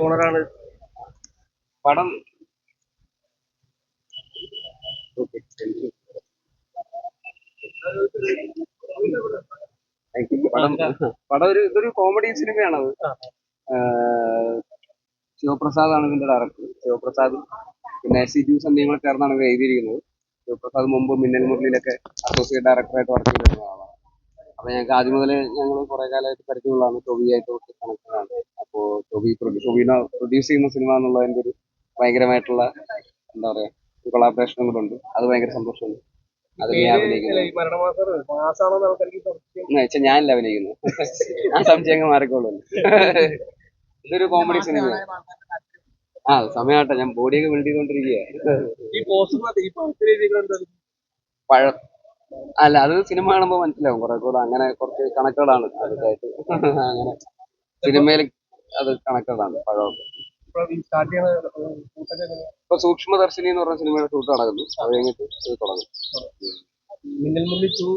ഓണറാണ് പടം പടം ഒരു ഇതൊരു കോമഡി സിനിമയാണത് ശിവപ്രസാദ് ആണ് ഇതിന്റെ ഡയറക്ടർ ശിവപ്രസാദ് പിന്നെ സിജു സന്ധ്യയും കൂടെ ചേർന്നാണ് ഇത് എഴുതിയിരിക്കുന്നത്. ശിവപ്രസാദ് മുമ്പ് മിന്നൽ മുരളിയിലൊക്കെ അസോസിയേറ്റ് ഡയറക്ടറായിട്ട് വർക്ക് ചെയ്തിരുന്ന ആളാണ് അപ്പൊ ഞങ്ങൾക്ക് ആദ്യം മുതലേ ഞങ്ങൾ കുറെ കാലമായിട്ട് പരിചയമുള്ളതാണ്. ടോബിയായിട്ട് കണക്റ്റഡാണ് അപ്പോ ടോബി ടോബിനെ പ്രൊഡ്യൂസ് ചെയ്യുന്ന സിനിമ എന്നുള്ളതിന്റെ ഒരു ഭയങ്കരമായിട്ടുള്ള എന്താ പറയാ കൊളാബറേഷൻ കൊളാബറേഷനും കൂടെ ഉണ്ട്. അത് ഭയങ്കര സന്തോഷമുണ്ട് അത് ഞാൻ അഭിനയിക്കുന്നത്. സംശയം. ഞാനല്ല അഭിനയിക്കുന്നത് ആ സംശയങ്ങൾ മാറിക്കോളൂ. ഇതൊരു കോമഡി സിനിമയാണ് ആ സമയമാട്ടെ ഞാൻ ബോഡിയൊക്കെ ബിൽഡ് ചെയ്തോണ്ടിരിക്കുകയാണ് പഴം അല്ല അത് സിനിമ കാണുമ്പോൾ മനസ്സിലാവും. കുറെ കൂടെ അങ്ങനെ കുറച്ച് കണക്കുകളാണ്. അതൊക്കെയായിട്ട് അങ്ങനെ സിനിമയിൽ അത് കണക്കുകളാണ് പഴമൊക്കെ? ഇപ്പൊ സൂക്ഷ്മദർശിനി എന്ന് പറഞ്ഞ സിനിമയുടെ ഷൂട്ട് നടക്കുന്നു. അത് കഴിഞ്ഞിട്ട് ഇത് തുടങ്ങും. മിന്നൽ മുരളി ടു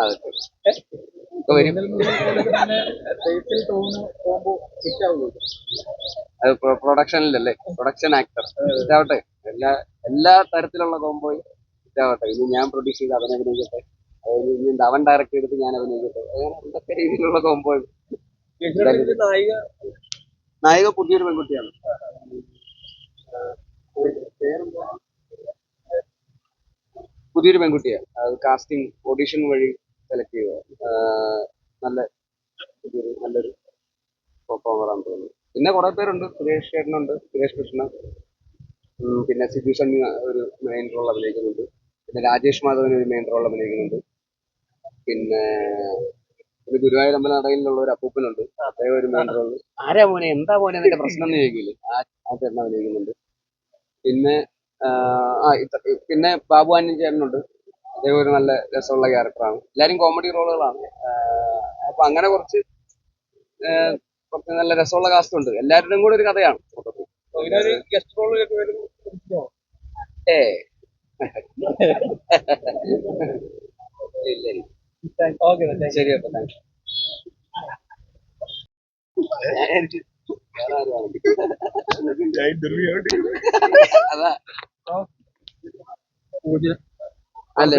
അത്. പ്രൊഡക്ഷനിലല്ലേ പ്രൊഡക്ഷൻ ആക്ടർ ഇതാവട്ടെ എല്ലാ എല്ലാ തരത്തിലുള്ള കോമ്പോയും ഇതാവട്ടെ. ഇനി ഞാൻ പ്രൊഡ്യൂസ് ചെയ്ത് അവൻ അഭിനയിക്കട്ടെ. അതായത് ഇനി എന്താ അവൻ ഡയറക്റ്റ് ചെയ്തിട്ട് ഞാൻ അഭിനയിക്കട്ടെ. അങ്ങനെ എന്തൊക്കെ രീതിയിലുള്ള കോമ്പോ നായിക. പുതിയൊരു പെൺകുട്ടിയാണ്. പുതിയൊരു പെൺകുട്ടിയാണ്. അത് കാസ്റ്റിംഗ് ഓഡിഷൻ വഴി സെലക്ട് ചെയ്ത നല്ല പുതിയൊരു നല്ലൊരു പെർഫോമറാണെന്ന് തോന്നുന്നു. പിന്നെ കുറെ പേരുണ്ട്. സുരേഷ് ചേട്ടനുണ്ട്. സുരേഷ് കൃഷ്ണ പിന്നെ സിജു സണ്ണി ഒരു മെയിൻ റോൾ അഭിനയിക്കുന്നുണ്ട്. പിന്നെ രാജേഷ് മാധവൻ ഒരു മെയിൻ റോൾ അഭിനയിക്കുന്നുണ്ട്. പിന്നെ ഒരു ഗുരുവായൂർ അമ്പല നടയിലുള്ള ഒരു അപ്പൂപ്പനുണ്ട് അദ്ദേഹം ഒരു മെയിൻ റോൾ ആരാ മോനെ? എന്താ മോനെ എന്നിട്ട് പ്രശ്നം എന്ന് ചോദിക്കില്ലേ? ആ ആ ചേട്ടൻ അഭിനയിക്കുന്നുണ്ട്. പിന്നെ ആ, പിന്നെ ബാബു ആന്റണി ചേട്ടനുണ്ട് അദ്ദേഹം ഒരു നല്ല രസമുള്ള ക്യാരക്ടറാണ് എല്ലാവരും കോമഡി റോളുകളാണ് അപ്പൊ അങ്ങനെ കുറച്ച് കുറച്ച് നല്ല രസമുള്ള കാസ്റ്റ് ഉണ്ട്. എല്ലാവരുടെയും കൂടെ ഒരു കഥയാണ്. മൊത്തത്തിൽ. ഇതിനൊരു ഗസ്റ്റ് റോളിലൊക്കെ വരുന്നു ഏ ഇല്ല. ഓക്കെ ശരി അപ്പൊ താങ്ക്സ് അതാ അല്ല